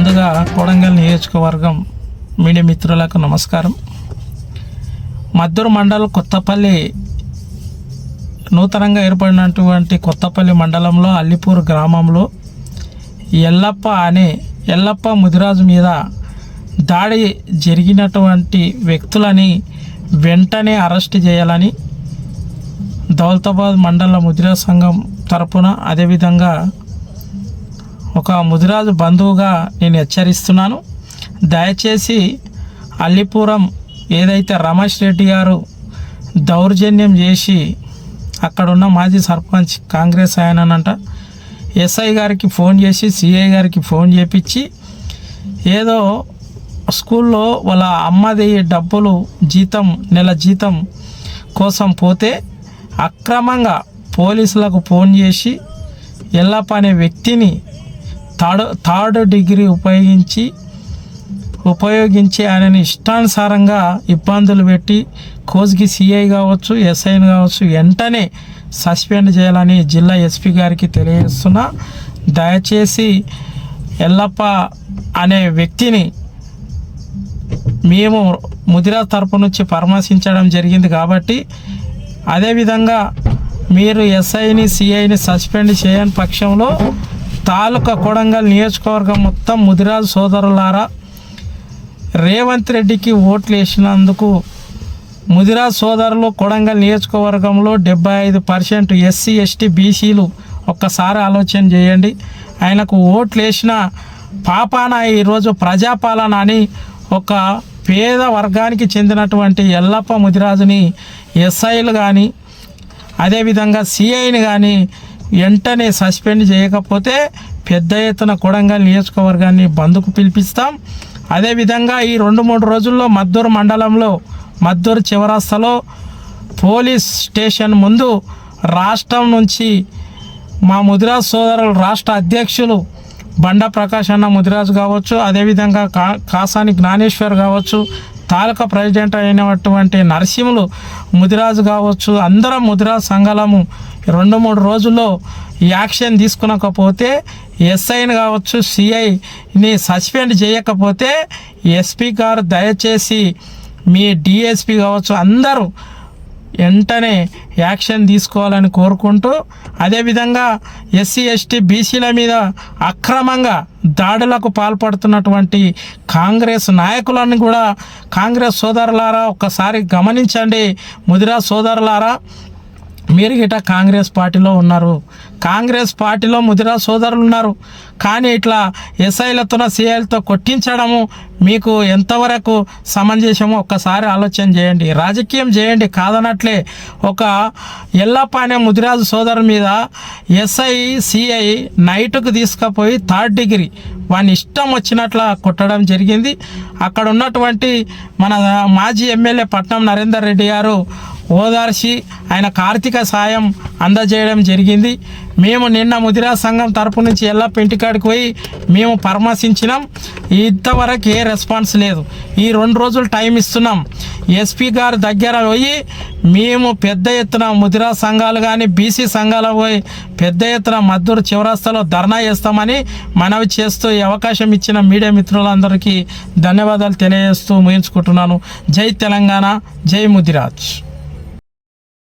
ముందుగా కొడంగల్ నియోజకవర్గం మీడియా మిత్రులకు నమస్కారం. మద్దూరు మండలం కొత్తపల్లి నూతనంగా ఏర్పడినటువంటి కొత్తపల్లి మండలంలో అల్లిపూర్ గ్రామంలో ఎల్లప్ప అనే ఎల్లప్ప ముదిరాజు మీద దాడి జరిగినటువంటి వ్యక్తులని వెంటనే అరెస్ట్ చేయాలని దౌలతాబాద్ మండల ముదిరా సంఘం తరపున అదేవిధంగా ఒక ముదిరాజు బంధువుగా నేను హెచ్చరిస్తున్నాను. దయచేసి అల్లిపురం ఏదైతే రమేష్ రెడ్డి గారు దౌర్జన్యం చేసి అక్కడున్న మాజీ సర్పంచ్ కాంగ్రెస్ ఆయననంట ఎస్ఐ గారికి ఫోన్ చేసి సిఐ గారికి ఫోన్ చేపించి ఏదో స్కూల్లో వాళ్ళ అమ్మది డబ్బులు జీతం నెల జీతం కోసం పోతే అక్రమంగా పోలీసులకు ఫోన్ చేసి ఎల్లప్ప అనే వ్యక్తిని థర్డ్ థర్డ్ డిగ్రీ ఉపయోగించి ఉపయోగించి ఆయనని ఇష్టానుసారంగా ఇబ్బందులు పెట్టి కోజ్కి సిఐ కావచ్చు ఎస్ఐని కావచ్చు వెంటనే సస్పెండ్ చేయాలని జిల్లా ఎస్పీ గారికి తెలియజేస్తున్నా. దయచేసి ఎల్లప్ప అనే వ్యక్తిని మేము ముదిరా తరపు నుంచి పరామర్శించడం జరిగింది కాబట్టి అదేవిధంగా మీరు ఎస్ఐని సిఐని సస్పెండ్ చేయని పక్షంలో తాలూకా కొడంగల్ నియోజకవర్గం మొత్తం ముదిరాజు సోదరులారా రేవంత్ రెడ్డికి ఓట్లు వేసినందుకు ముదిరాజ్ సోదరులు కొడంగల్ నియోజకవర్గంలో డెబ్బై ఐదు పర్సెంట్ ఎస్సీ ఎస్టీ బీసీలు ఒక్కసారి ఆలోచన చేయండి. ఆయనకు ఓట్లు వేసిన పాపాన ఈరోజు ప్రజాపాలన అని ఒక పేద వర్గానికి చెందినటువంటి ఎల్లప్ప ముదిరాజుని ఎస్ఐలు కానీ అదేవిధంగా సిఐని కానీ వెంటనే సస్పెండ్ చేయకపోతే పెద్ద ఎత్తున కొడంగల్ నియోజకవర్గాన్ని బంద్కు పిలిపిస్తాం. అదేవిధంగా ఈ రెండు మూడు రోజుల్లో మద్దూరు మండలంలో మద్దూరు చివరాస్తలో పోలీస్ స్టేషన్ ముందు రాష్ట్రం నుంచి మా ముదిరాజ్ సోదరులు రాష్ట్ర అధ్యక్షులు బండ ప్రకాష్ అన్న ముదిరాజు కావచ్చు అదేవిధంగా కా కాసాని జ్ఞానేశ్వర్ కావచ్చు తాలూకా ప్రెసిడెంట్ అయినటువంటి నరసింహులు ముదిరాజు కావచ్చు అందరం ముదిరాజు సంఘాలము. రెండు మూడు రోజుల్లో యాక్షన్ తీసుకునకపోతే ఎస్ఐని కావచ్చు సిఐని సస్పెండ్ చేయకపోతే ఎస్పీ గారు దయచేసి మీ డిఎస్పి కావచ్చు అందరూ వెంటనే యాక్షన్ తీసుకోవాలని కోరుకుంటూ అదేవిధంగా ఎస్సీ ఎస్టీ బీసీల మీద అక్రమంగా దాడులకు పాల్పడుతున్నటువంటి కాంగ్రెస్ నాయకులను కూడా కాంగ్రెస్ సోదరులారా ఒక్కసారి గమనించండి. ముదిరా సోదరులారా మీరు గిట కాంగ్రెస్ పార్టీలో ఉన్నారు. కాంగ్రెస్ పార్టీలో ముదిరా సోదరులు ఉన్నారు కానీ ఇట్లా ఎస్ఐలతో సిఐలతో కొట్టించడము మీకు ఎంతవరకు సమంజసమో ఒక్కసారి ఆలోచన చేయండి. రాజకీయం చేయండి కాదనట్లే. ఒక ఎల్లప్ప ముదిరాజు సోదరు మీద ఎస్ఐ సిఐ నైట్కు తీసుకుపోయి థర్డ్ డిగ్రీ వాని ఇష్టం వచ్చినట్లా కొట్టడం జరిగింది. అక్కడ ఉన్నటువంటి మన మాజీ ఎమ్మెల్యే పట్నం నరేందర్ రెడ్డి గారు ఓదార్చి ఆయన కార్తీక సాయం అందజేయడం జరిగింది. మేము నిన్న ముదిరా సంఘం తరపు నుంచి ఎల్లా పెంటికాడికి పోయి మేము పరామర్శించినాం. ఇంతవరకు ఏ రెస్పాన్స్ లేదు. ఈ రెండు రోజులు టైం ఇస్తున్నాం. ఎస్పీ గారి దగ్గర పోయి మేము పెద్ద ఎత్తున ముదిరా సంఘాలు కానీ బీసీ సంఘాలు పోయి పెద్ద ఎత్తున మద్దూరు చివరాస్తాలో ధర్నా చేస్తామని మనవి చేస్తూ ఈ అవకాశం ఇచ్చిన మీడియా మిత్రులందరికీ ధన్యవాదాలు తెలియజేస్తూ ముగించుకుంటున్నాను. జై తెలంగాణ జై ముదిరాజ్.